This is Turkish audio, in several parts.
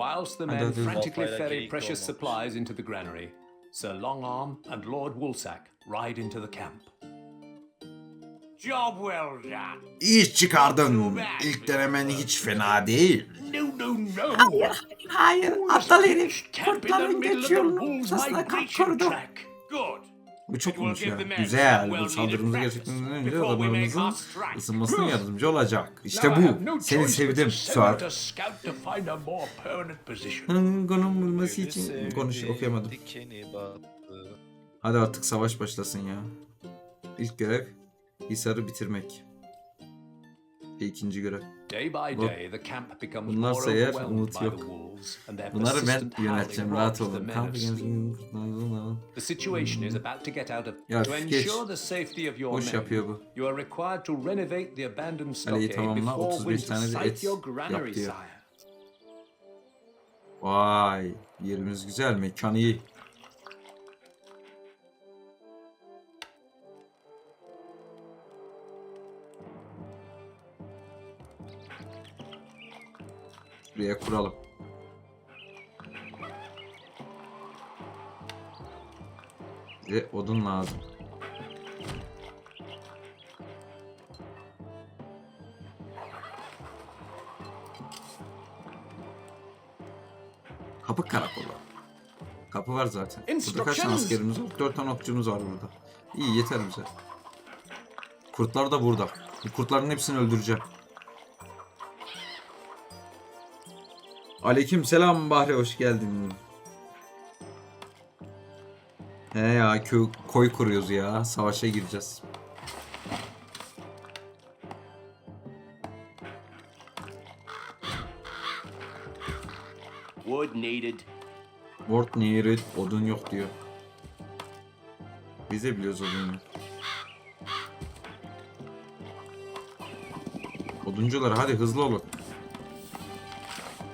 Whilst the men frantically ferry precious supplies into the granary, Sir Longarm and Lord Woolsack ride into the camp. Job well done. İyi çıkardın. İlk denemen hiç fena değil. No, no, no. Hayır. Aptal herif. Kurtların geç yolunun ortasına kapkırdı. Good. Bu çok olmuş ya. Güzel. Bu saldırımızı gerçekten önce adamlarımızın ısınmasına yardımcı olacak. İşte bu. Seni sevdim Suat. Konum bulması için konuş okuyamadım. Hadi artık savaş başlasın ya. İlk görev Hisar'ı bitirmek. Ve ikinci görev. Day by Bu- day, the camp becomes more Bunlarsa eğer umut yok. Bunları ben yöneteceğim. Rahat olun. Kamp The situation is about to get out of. Ya to ensure the safety of your Boş men, yapıyor bu. you are required to renovate the abandoned stockade before 35 winter. Site your granary, sire. Vay. Yerimiz güzel. Mekan iyi. Buraya kuralım. Bize odun lazım. Kapı karakolu. Kapı var zaten. Burada kaç tane askerimiz var? Dört tane okçumuz var burada. İyi yeter bize. Kurtlar da burada. Bu kurtların hepsini öldüreceğim. Aleyküm selam Bahri hoş geldin. He ya köy, koy kuruyoruz ya. Savaşa gireceğiz. Wood needed. Word needed. Odun yok diyor. Biz de biliyoruz odun yok. Oduncular hadi hızlı olun.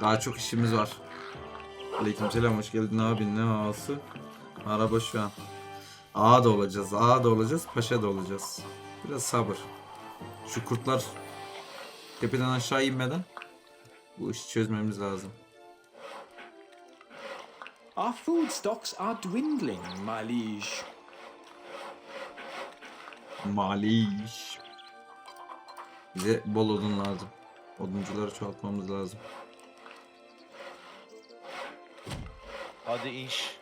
Daha çok işimiz var. Aleykümselam hoş geldin abi ne ağası? Araba şu an. Ağa da olacağız, ağa da olacağız, paşa da olacağız. Biraz sabır. Şu kurtlar tepeden aşağı inmeden bu işi çözmemiz lazım. Our food stocks are dwindling, my liege. Mali iş. Bize bol odun lazım. Oduncuları çoğaltmamız lazım. Hadi inş.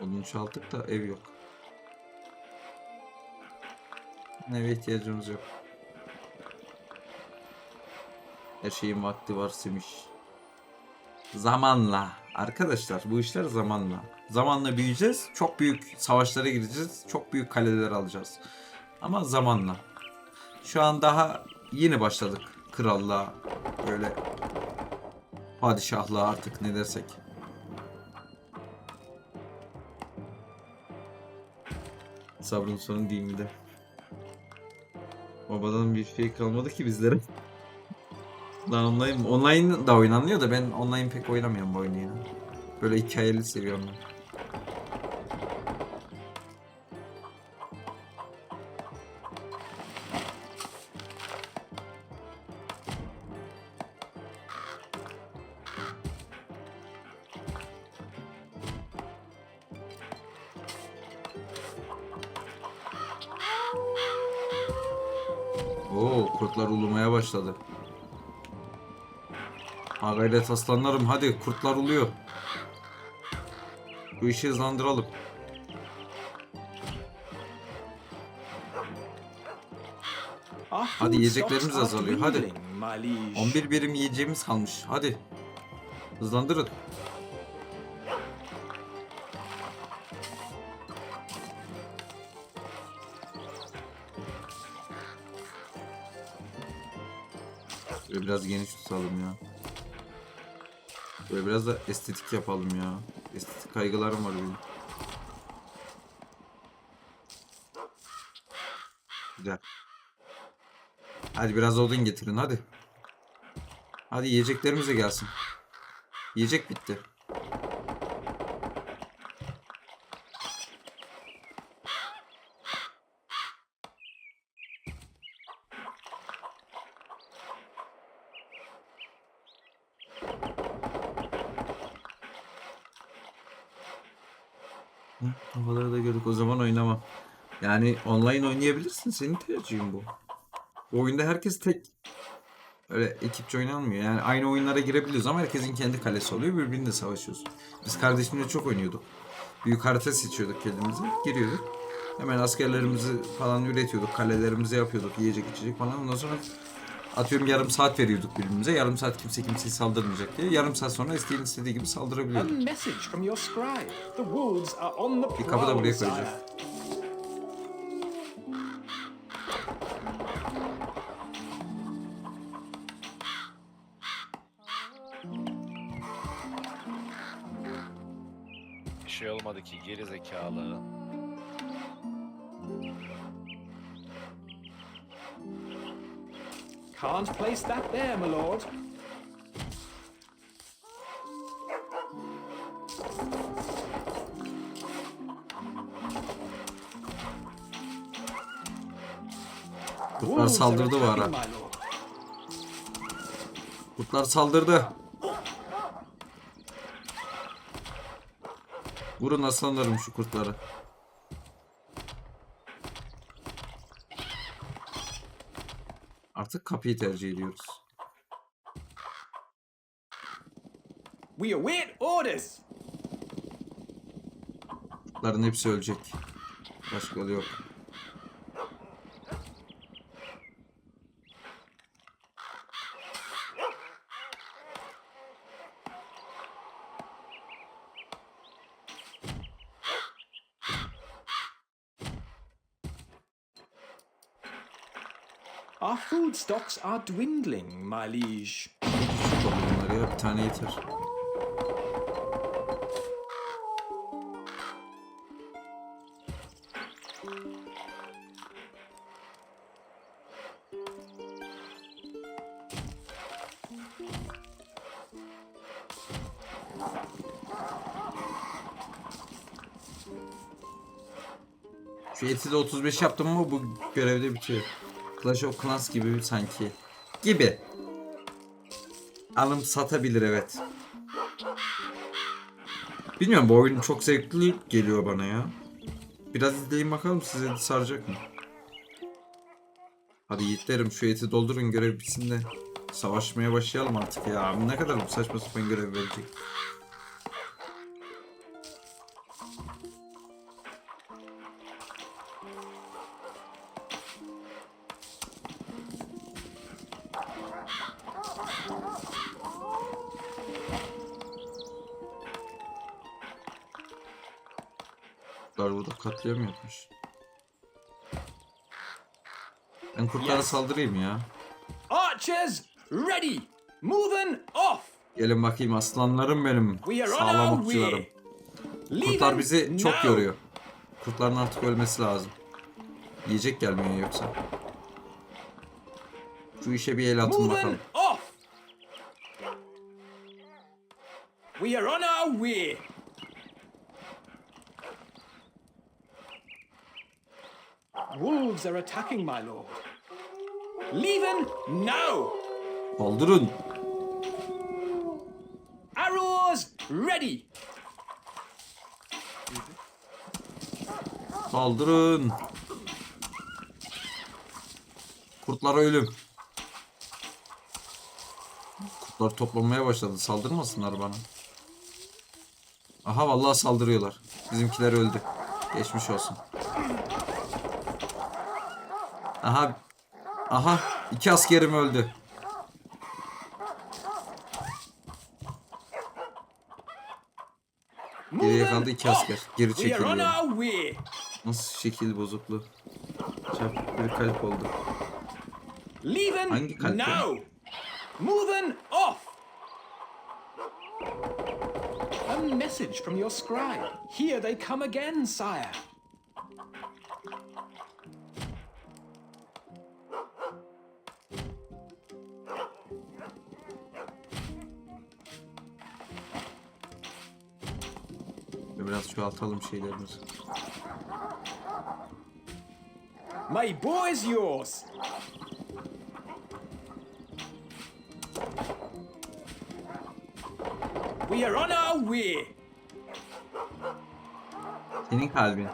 Odun çoğalttık da ev yok. Eve ihtiyacımız yok. Her şeyin vakti var Simiş. Zamanla. Arkadaşlar bu işler zamanla. Zamanla büyüyeceğiz. Çok büyük savaşlara gireceğiz. Çok büyük kaleler alacağız. Ama zamanla. Şu an daha yeni başladık. Krallığa böyle padişahlığa artık ne dersek. Sabrın sonu değil mi de? Babadan bir şey kalmadı ki bizlere. Lan online, online da oynanıyor da ben online pek oynamıyorum bu oyunu ya. Böyle hikayeli seviyorum ben. Kurtlar ulumaya başladı. Ha gayret aslanlarım hadi kurtlar uluyor. Bu işi hızlandıralım. Hadi yiyeceklerimiz azalıyor, hadi. dwindling, my liege. 11 birim yiyeceğimiz kalmış. Hadi. Hızlandırın. Böyle biraz geniş tutalım ya. Böyle biraz da estetik yapalım ya. Estetik kaygılarım var benim. Güzel. Hadi biraz odun getirin hadi. Hadi yiyeceklerimiz de gelsin. Yiyecek bitti. Yani online oynayabilirsin. Senin tercihin bu. Bu oyunda herkes tek öyle ekipçe oynanmıyor. Yani aynı oyunlara girebiliyoruz ama herkesin kendi kalesi oluyor. Birbirine savaşıyoruz. Biz kardeşimle çok oynuyorduk. Büyük harita seçiyorduk kendimize. Giriyorduk. Hemen askerlerimizi falan üretiyorduk. Kalelerimizi yapıyorduk. Yiyecek içecek falan. Ondan sonra atıyorum yarım saat veriyorduk birbirimize. Yarım saat kimse kimseye saldırmayacak diye. Yarım saat sonra isteyen istediği gibi saldırabiliyorduk. Bir kapı da buraya sire. Geri zekalı. Can't place that there, my lord. Kurtlar saldırdı bu ara. Kurtlar saldırdı. Vurun aslanlarım şu kurtları. Artık kapıyı tercih ediyoruz. We await orders. Kurtların hepsi ölecek. Başka yolu yok. Our food stocks are dwindling, my liege. Bir tane yeter. Şu eti de 35 yaptım mı bu görevde bitiyor. Clash of Clans gibi sanki. Gibi. Alım satabilir evet. Bilmiyorum bu oyun çok zevkli geliyor bana ya. Biraz izleyin bakalım size saracak mı? Hadi yiğitlerim şu eti doldurun görev bitsin de savaşmaya başlayalım artık ya. Ne kadar bu saçma sapan görev verecek. Kurtlar burada katliam yapmış. Ben kurtlara Yes. saldırayım ya. Archers, ready. Moving off. Gelin bakayım aslanlarım benim. We are on Sağlam our okçularım. way. Kurtlar Leaving bizi çok now. yoruyor. Kurtların artık ölmesi lazım. Yiyecek gelmiyor yoksa. Şu işe bir el atın bakalım. Moving off. We are on our way. Wolves are attacking, my lord. Leaving now. Kaldırın. Arrows ready. Saldırın. Kurtlara ölüm. Kurtlar toplanmaya başladı. Saldırmasınlar bana. Aha vallahi saldırıyorlar. Bizimkiler öldü. Geçmiş olsun. Aha. Aha. iki askerim öldü. Geriye kaldı iki asker. Geri çekiliyor. Nasıl şekil bozukluğu? Çarpık bir kalp oldu. Hangi kalp now. Moving off. A message from your scribe. Here they come again, sire. Biraz çoğaltalım şeylerimizi. My bow is yours. We are on our way. Senin kalbin.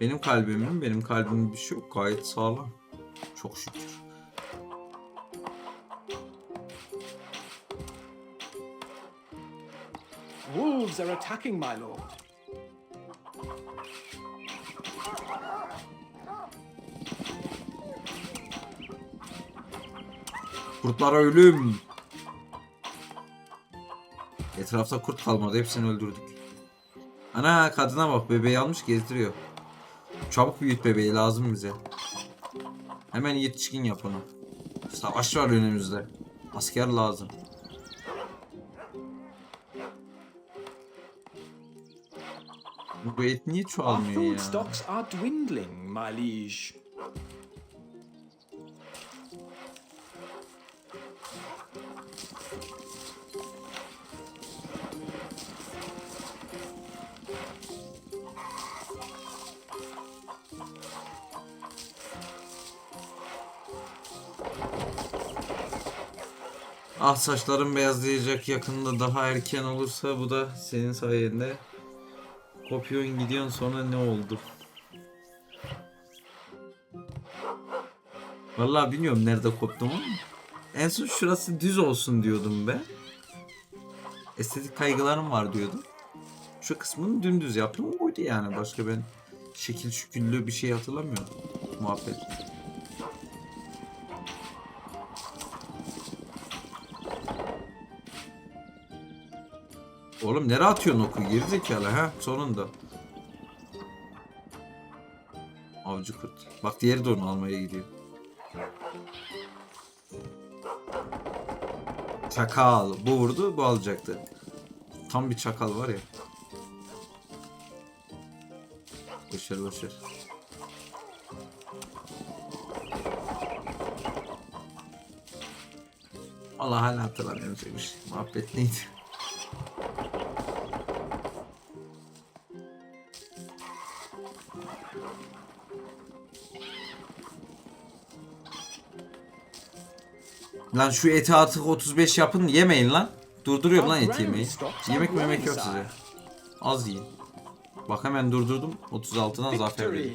Benim kalbimin, benim kalbimin bir şey yok. Gayet sağlam. Çok şükür. Wolves are attacking, my lord. Kurtlara ölüm. Etrafta kurt kalmadı. Hepsini öldürdük. Ana kadına bak bebeği almış gezdiriyor. Çabuk büyüt bebeği lazım bize. Hemen yetişkin yap onu. Savaş var önümüzde. Asker lazım. Bu et niye Our çoğalmıyor food ya? stocks are dwindling, my liege. Ah saçlarım beyazlayacak yakında daha erken olursa bu da senin sayende. Kopuyorsun gidiyorsun sonra ne oldu? Vallahi bilmiyorum nerede koptum ama en son şurası düz olsun diyordum be. Estetik kaygılarım var diyordum. Şu kısmını dümdüz yaptım oydu yani başka ben şekil şüküllü bir şey hatırlamıyorum. Muhabbet. Oğlum nereye atıyorsun oku? Gerizekalı ha sonunda. Avcı kurt. Bak diğeri de onu almaya gidiyor. Çakal. Bu vurdu bu alacaktı. Tam bir çakal var ya. Boşver boşver. Allah hala hatırlamıyorum söylemiş. Muhabbet neydi? Lan şu eti artık 35 yapın yemeyin lan. Durduruyorum lan et yemeği. Yemek memek yok size. Az yiyin. Bak hemen durdurdum. 36'dan zafer verdim.